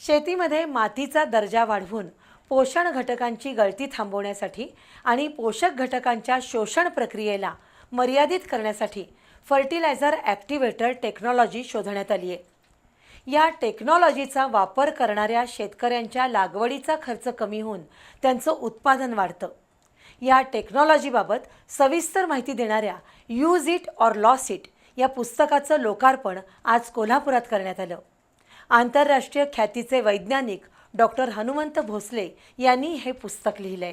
शेतीमध्ये मातीचा दर्जा वाढवून पोषण घटकांची गळती थांबवण्यासाठी आणि पोषक घटकांच्या शोषण प्रक्रियेला मर्यादित करण्यासाठी फर्टिलायझर ॲक्टिव्हेटर टेक्नॉलॉजी शोधण्यात आली आहे. या टेक्नॉलॉजीचा वापर करणाऱ्या शेतकऱ्यांच्या लागवडीचा खर्च कमी होऊन त्यांचं उत्पादन वाढतं. या टेक्नॉलॉजीबाबत सविस्तर माहिती देणाऱ्या use it or lose it या पुस्तकाचं लोकार्पण आज कोल्हापुरात करण्यात आलं. आंतरराष्ट्रीय ख्यातीचे वैज्ञानिक डॉक्टर हनुमंत भोसले यांनी हे पुस्तक लिहिलंय.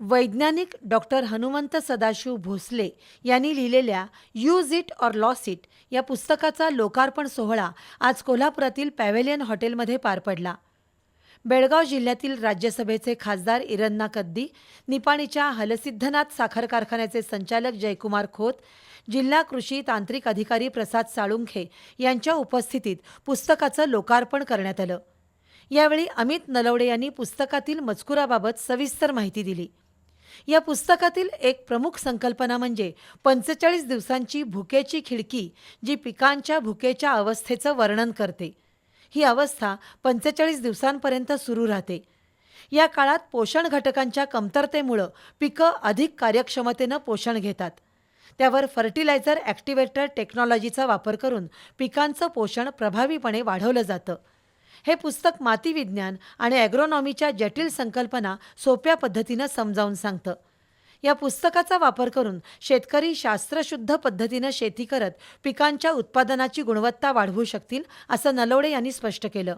वैज्ञानिक डॉक्टर हनुमंत सदाशिव भोसले यांनी लिहिलेल्या use it or lose it या पुस्तकाचा लोकार्पण सोहळा आज कोल्हापुरातील पॅव्हेलियन हॉटेलमध्ये पार पडला. बेळगाव जिल्ह्यातील राज्यसभेचे खासदार इरन्ना कद्दी निपाणीच्या हलसिद्धनाथ साखर कारखान्याचे संचालक जयकुमार खोत जिल्हा कृषी तांत्रिक अधिकारी प्रसाद साळुंखे यांच्या उपस्थितीत पुस्तकाचं लोकार्पण करण्यात आलं. यावेळी अमित नलवडे यांनी पुस्तकातील मजकुराबाबत सविस्तर माहिती दिली. या पुस्तकातील एक प्रमुख संकल्पना म्हणजे पंचेचाळीस दिवसांची भुकेची खिडकी जी पिकांच्या भुकेच्या अवस्थेचं वर्णन करते. ही अवस्था पंचेचाळीस दिवसांपर्यंत सुरू राहते. या काळात पोषण घटकांच्या कमतरतेमुळं पिकं अधिक कार्यक्षमतेनं पोषण घेतात. त्यावर फर्टिलायझर ॲक्टिवेटर टेक्नॉलॉजीचा वापर करून पिकांचं पोषण प्रभावीपणे वाढवलं जातं. हे पुस्तक माती विज्ञान आणि ॲग्रोनॉमीच्या जटिल संकल्पना सोप्या पद्धतीनं समजावून सांगतं. या पुस्तकाचा वापर करून शेतकरी शास्त्रशुद्ध पद्धतीनं शेती करत पिकांच्या उत्पादनाची गुणवत्ता वाढवू शकतील असं नलवडे यांनी स्पष्ट केलं.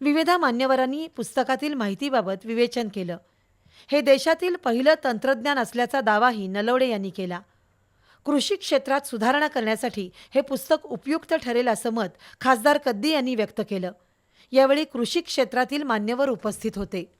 विविध मान्यवरांनी पुस्तकातील माहितीबाबत विवेचन केलं. हे देशातील पहिलं तंत्रज्ञान असल्याचा दावाही नलवडे यांनी केला. कृषी क्षेत्रात सुधारणा करण्यासाठी हे पुस्तक उपयुक्त ठरेल असं मत खासदार कद्दी यांनी व्यक्त केलं. यावेळी कृषी क्षेत्रातील मान्यवर उपस्थित होते.